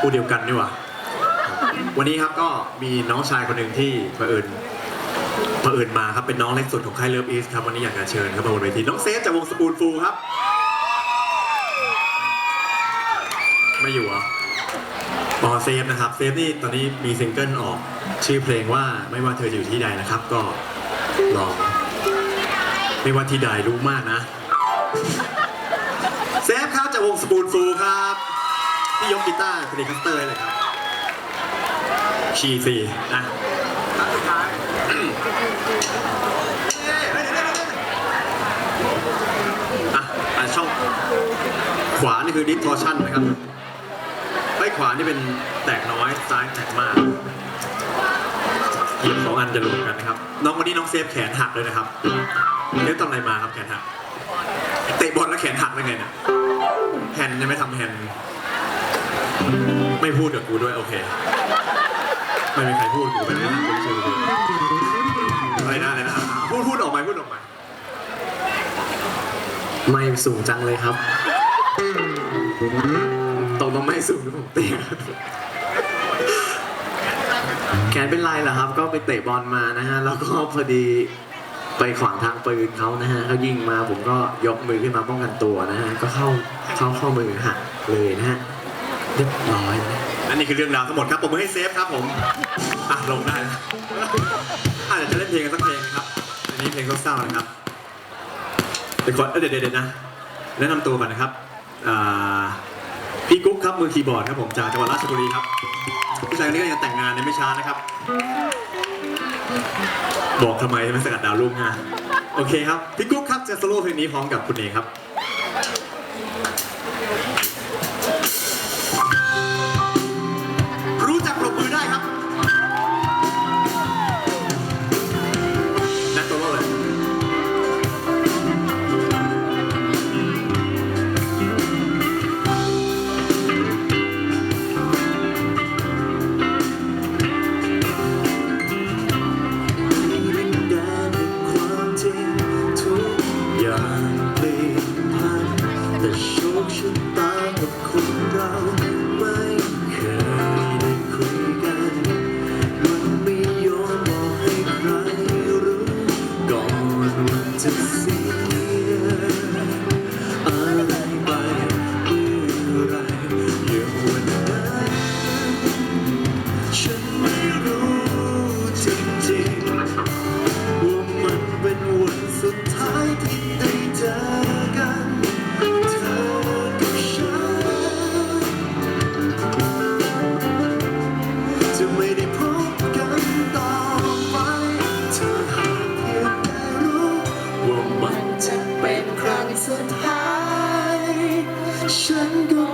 ผู้เดียวกันนี่หว่าวันนี้ครับก็มีน้องชายคนหนึ่งที่เผอิญเผอิญมาครับเป็นน้องเล็กสุดของค่ายเลิฟอีสครับวันนี้อยากจะเชิญครับมาบนเวทีน้องเซฟจากวงสปูนฟูครับ ไม่อยู่เหรอะบอเซฟนะครับเซฟนี่ตอนนี้มีซิงเกิลออก ชื่อเพลงว่าไม่ว่าเธอจะอยู่ที่ใดนะครับ ก็ลอง ไม่ว่าที่ใดรู้มากนะ เซฟครับจากวงสปูนฟูครับ พี่ยกกีตาร์สเตคัสเตอร์เลยครับคีสี่อะอะอะช่องขวานี่คือ distortion นะครับไอ้ขวานี่เป็นแตกน้อยซ้ายแตกมากเหยียบสองอันจะรวมกันนะครับ น้องวันนี้น้องเซฟแขนหักเลยนะครับเล่นตอนไหนมาครับแขนหัก เตะบอลแล้วแขนหักได้ไงเนี่ยแฮนด์ยังไม่ทำแฮนด์ ไม่พูดกับกูด้วยโอเค ไม่มีใครพูดกูไม่ได้ทำกูเชื่อกูอะไรนะอะไรนะพูดพูดออกมาพูดออกมาไม่สูงจังเลยครับตรงตรงไม่สูงผมเตี้ยแขนเป็นไรเหรอครับ ก็ไปเตะบอลมานะฮะ แล้วก็พอดีไปขวางทางปืนเขานะฮะเขายิงมาผมก็ยกมือขึ้นมาป้องกันตัวนะฮะ ก็เข้าเข้าข้อมือหักเลยนะฮะ เรียบร้อยนะอันนี้คือเรื่องราวทั้งหมดครับผมมือให้เซฟครับผมอะลงได้นะอะเดี๋ยวจะเล่นเพลงกันสักเพลงนะครับ อันนี้เพลงเศร้าๆนะครับเดี๋ยวก่อนเอ้ยเดี๋ยวเดี๋ยวนะแนะนำตัวก่อนนะครับอ่าพี่กุ๊กครับมือคีย์บอร์ดครับผมจากจังหวัดราชบุรีครับผู้ชายคนนี้ก็ยังแต่งงานในไม่ช้านะครับ บอกทำไมใช่สกัดดาวรุ่งฮะโอเคครับ พี่กุ๊กครับจะโซโล่เพลงนี้พร้อมกับคุณเองครับ ฉันก็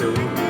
too.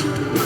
Thank you.